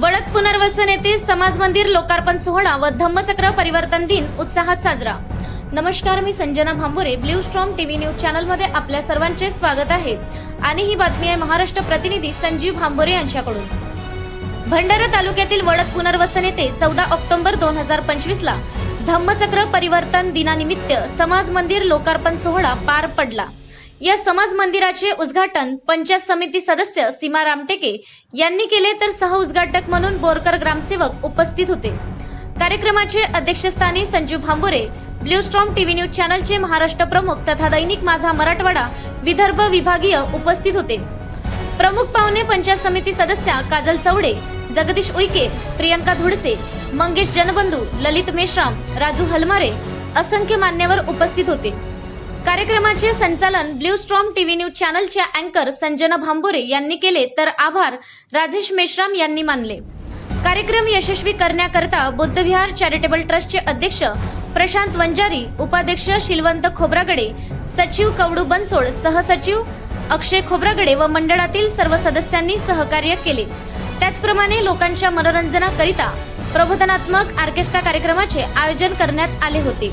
बळद पुनर्वसन येथे समाज मंदिर लोकार्पण सोहळा व धम्मचक्र परिवर्तन दिन उत्साहात साजरा. नमस्कार मी Sanjana Bhambure blue storm TV news चॅनलमध्ये आपल्या सर्वांचे स्वागत आहे. आणि ही बातमी आहे महाराष्ट्र प्रतिनिधी संजीव भांबुरे यांच्याकडून. भंडारा तालुक्यातील वडद पुनर्वसन येथे चौदा ऑक्टोबर दोन हजार पंचवीस ला धम्मचक्र परिवर्तन दिनानिमित्त समाज मंदिर लोकार्पण सोहळा पार पडला. या समाज मंदिराचे उद्घाटन पंचायत समिती सदस्य सीमा रामटेके यांनी केले तर सह उद्घाटक म्हणून बोरकर ग्रामसेवक उपस्थित होते. कार्यक्रमाचे अध्यक्षस्थानी Sanjeev Bhambure blue storm TV news चॅनलचे Maharashtra प्रमुख तथा दैनिक माझा मराठवाडा विदर्भ विभागीय उपस्थित होते. प्रमुख पाहुणे पंचायत समिती सदस्या काजल चवडे जगदीश उईके प्रियंका धुडसे मंगेश जनबंधू ललित मेश्राम राजू हलमारे असंख्य मान्यवर उपस्थित होते. कार्यक्रमाचे संचालन ब्ल्यू स्ट्रॉम टीव्ही न्यूज चॅनलच्या अँकर संजना भांबुरे यांनी केले तर आभार राजेश मेश्राम यांनी मानले. कार्यक्रम यशस्वी करण्याकरता बुद्धविहार चॅरिटेबल ट्रस्टचे अध्यक्ष प्रशांत वंजारी उपाध्यक्ष शिलवंत खोब्रागडे सचिव कवडू बनसोड सहसचिव अक्षय खोब्रागडे व मंडळातील सर्व सदस्यांनी सहकार्य केले. त्याचप्रमाणे लोकांच्या मनोरंजनाकरिता प्रबोधनात्मक ऑर्केस्ट्रा कार्यक्रमाचे आयोजन करण्यात आले होते.